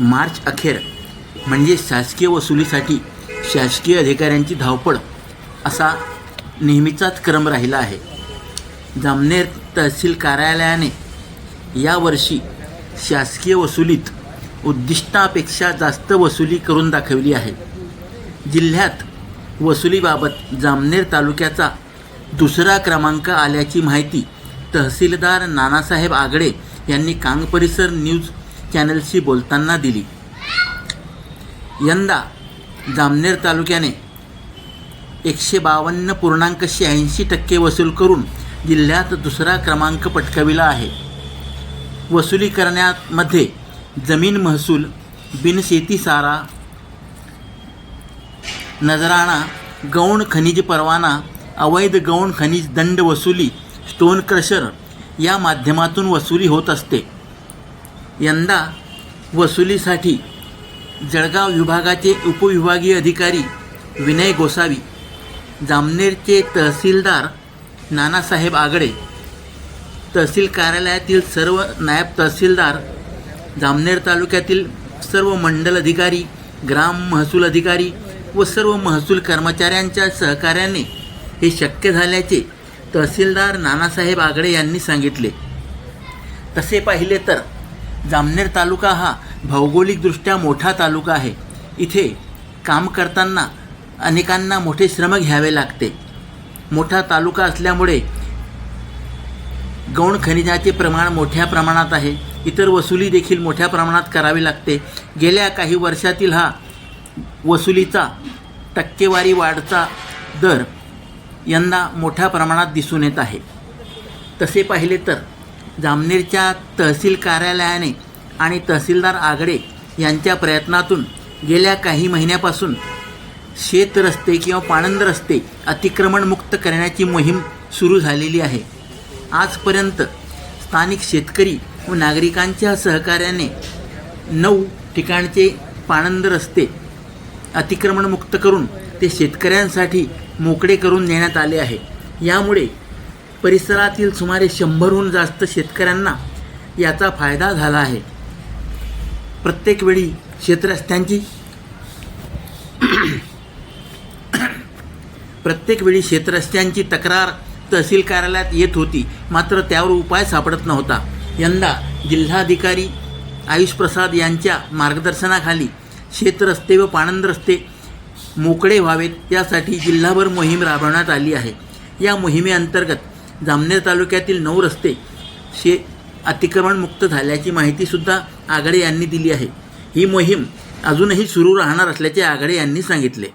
मार्च अखेर. म्हणजे शासकीय वसुलीसाठी शासकीय अधिकाऱ्यांची धावपळ असा नेहमीचाच क्रम राहिला आहे. जामनेर तहसील कार्यालयाने यावर्षी शासकीय वसुलीत उद्दिष्टापेक्षा जास्त वसुली करून दाखवली आहे. जिल्ह्यात वसुलीबाबत जामनेर तालुक्याचा दुसरा क्रमांक आल्याची माहिती तहसीलदार नानासाहेब आगडे यांनी कांग परिसर न्यूज चॅनलशी बोलताना दिली. यंदा जामनेर तालुक्याने एकशे बावन्न पूर्णांक शहाऐंशी टक्के वसूल करून जिल्ह्यात दुसरा क्रमांक पटकाविला आहे. वसुली करण्यामध्ये जमीन महसूल बिनशेती सारा नजराणा गौण खनिज परवाना अवैध गौण खनिज दंड वसुली स्टोन क्रशर या माध्यमातून वसुली होत असते. यंदा वसुलीसाठी जळगाव विभागाचे उपविभागीय अधिकारी विनय गोसावी जामनेरचे तहसीलदार नानासाहेब आगडे तहसील कार्यालयातील सर्व नायब तहसीलदार जामनेर तालुक्यातील सर्व मंडल अधिकारी ग्राम महसूल अधिकारी व सर्व महसूल कर्मचाऱ्यांच्या सहकार्याने हे शक्य झाल्याचे तहसीलदार नानासाहेब आगडे यांनी सांगितले. तसे पाहिले तर जामनेर तालुका हा भौगोलिकदृष्ट्या मोठा तालुका आहे. इथे काम करताना अनेकांना मोठे श्रम घ्यावे लागते. मोठा तालुका असल्यामुळे गौण खनिजाचे प्रमाण मोठ्या प्रमाणात आहे. इतर वसुली देखील मोठ्या प्रमाणात करावी लागते. गेल्या काही वर्षातील हा वसुलीचा टक्केवारी वाढचा दर यंदा मोठ्या प्रमाणात दिसून येत आहे. तसे पाहिले तर जामनेरच्या तहसील कार्यालयाने आणि तहसीलदार आगडे यांच्या प्रयत्नातून गेल्या काही महिन्यापासून शेत रस्ते किंवा पाणंद रस्ते अतिक्रमणमुक्त करण्याची मोहीम सुरू झालेली आहे. आजपर्यंत स्थानिक शेतकरी व नागरिकांच्या सहकार्याने नऊ ठिकाणचे पाणंद रस्ते अतिक्रमणमुक्त करून ते शेतकऱ्यांसाठी मोकळे करून देण्यात आले आहे. यामुळे परिसरातील सुमारे शंभरहून जास्त शेतकऱ्यांना याचा फायदा झाला आहे. प्रत्येक वेळी शेतरस्त्यांची प्रत्येक वेळी शेतरस्त्यांची तक्रार तहसील कार्यालयात येत होती. मात्र त्यावर उपाय सापडत नव्हता. यंदा जिल्हाधिकारी आयुष प्रसाद यांच्या मार्गदर्शनाखाली शेतरस्ते व पाणंद रस्ते मोकळे व्हावेत यासाठी जिल्हाभर मोहीम राबवण्यात आली आहे. या मोहिमेअंतर्गत जामनेर तालुक्यातील नऊ रस्ते शे अतिक्रमणमुक्त झाल्याची माहितीसुद्धा आघाडे यांनी दिली आहे. ही मोहीम अजूनही सुरू राहणार असल्याचे आघाडे यांनी सांगितले.